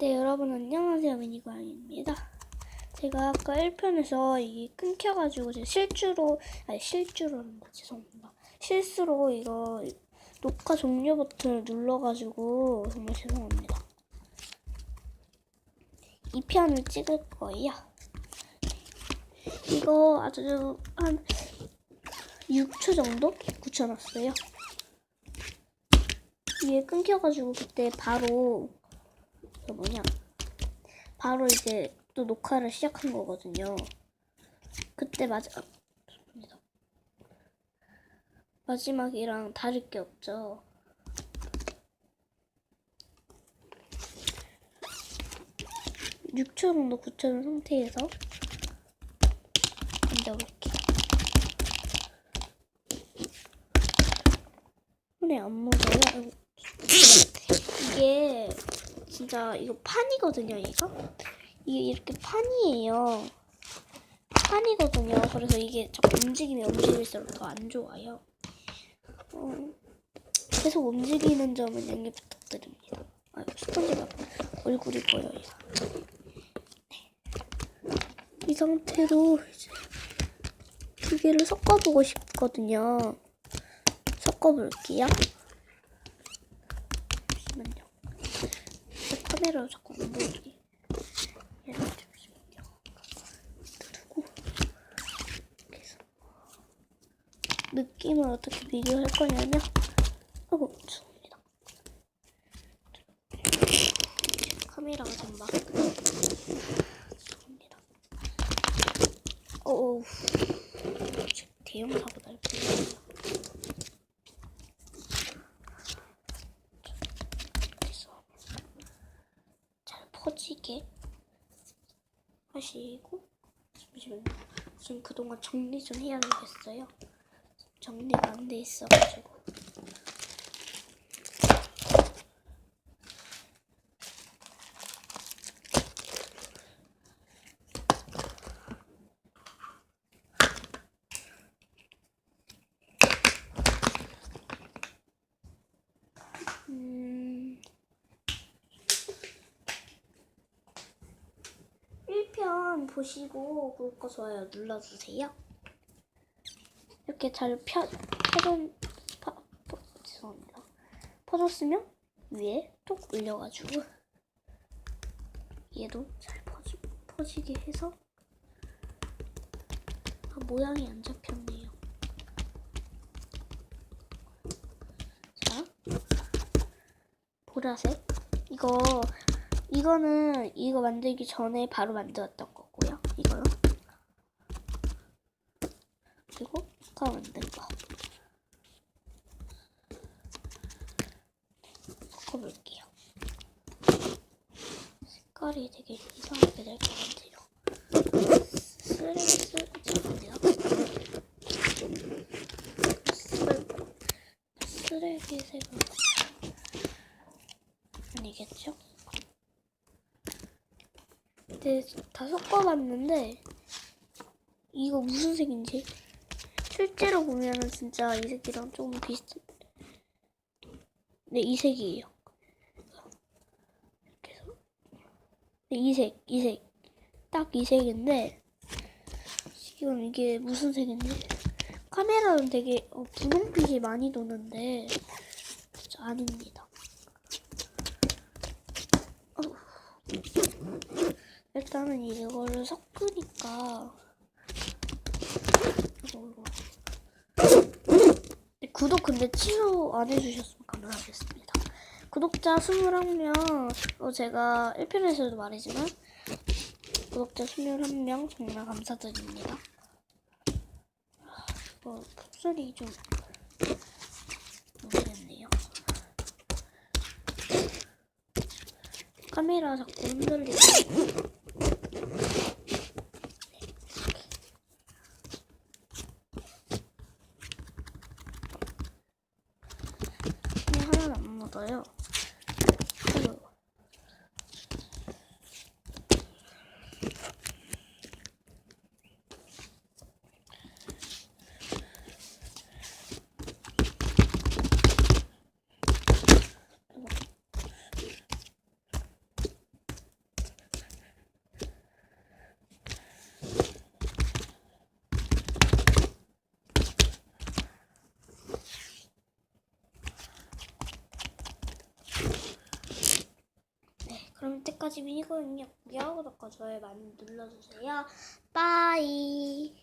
네, 여러분 안녕하세요. 미니광입니다. 제가 아까 1편에서 이게 끊겨가지고 제가 실주로, 아니 실주로는 죄송합니다. 실수로 이거 녹화 종료 버튼을 눌러가지고 정말 죄송합니다. 2편을 찍을 거예요. 이거 아주 한 6초 정도 붙여놨어요. 이게 끊겨가지고 그때 바로 그 뭐냐 바로 이제 또 녹화를 시작한 거거든요. 그때 마지막 마지막이랑 다를 게 없죠. (6초) 정도 굳혀놓은 상태에서 만져볼게요. 손에 안 묻어요. 이게 진짜 이거 판이거든요, 이거. 이게 이렇게 판이에요. 판이거든요. 그래서 이게 움직이면 움직일수록 더 안 좋아요. 어, 계속 움직이는 점은 양해 부탁드립니다. 아, 스펀지가 얼굴이 보여요. 네. 이 상태로 이제 기계를 섞어보고 싶거든요. 섞어볼게요. 제 카메라로 자꾸 안 보이게. 얘를 잠시만요. 이렇게 해서 느낌을 어떻게 비교할 거냐면, 아이고 죄송합니다. 카메라가 좀 막. 죄송합니다. 어우, 대형 사고 날 뻔했네요. 그래서 잘 퍼지게 하시고 잠시만요. 지금 그동안 정리 좀 해야 되겠어요. 정리가 안 돼 있어가지고. 1편 보시고 구독과 좋아요 눌러주세요. 이렇게 잘 펴, 펴져, 파, 퍼, 죄송합니다. 퍼졌으면 위에 톡 올려가지고 얘도 잘 퍼지, 퍼지게 해서 아, 모양이 안 잡혔네요. 자, 보라색. 이거 이거는 이거 만들기 전에 바로 만들었던 거 고요. 이거요. 그리고 아까 만든 거. 섞어볼게요. 색깔이 되게 이상하게 될 것 같아요. 쓰레기 쓰레기 쓰레기 색으로 아니겠죠? 네, 다 섞어봤는데 이거 무슨 색인지 실제로 보면은 진짜 이 색이랑 조금 비슷. 네, 이 색이에요. 이렇게 해서 네, 이 색, 이 색, 딱 이 색인데 지금 이게 무슨 색인지 카메라는 되게 어, 분홍빛이 많이 도는데 진짜 아닙니다. 어우. 일단은 이거를 섞으니까 구독 근데 취소 안 해주셨으면 감사하겠습니다. 구독자 21명 어, 제가 1편에서도 말했지만 구독자 21명 정말 감사드립니다. 아, 이거 목소리 좀 모르겠네요. 카메라 자꾸 흔들리고 하나는 안 묻어요. 지금까지 미니고였고요. 구독과 좋아요 많이 눌러주세요. 빠이.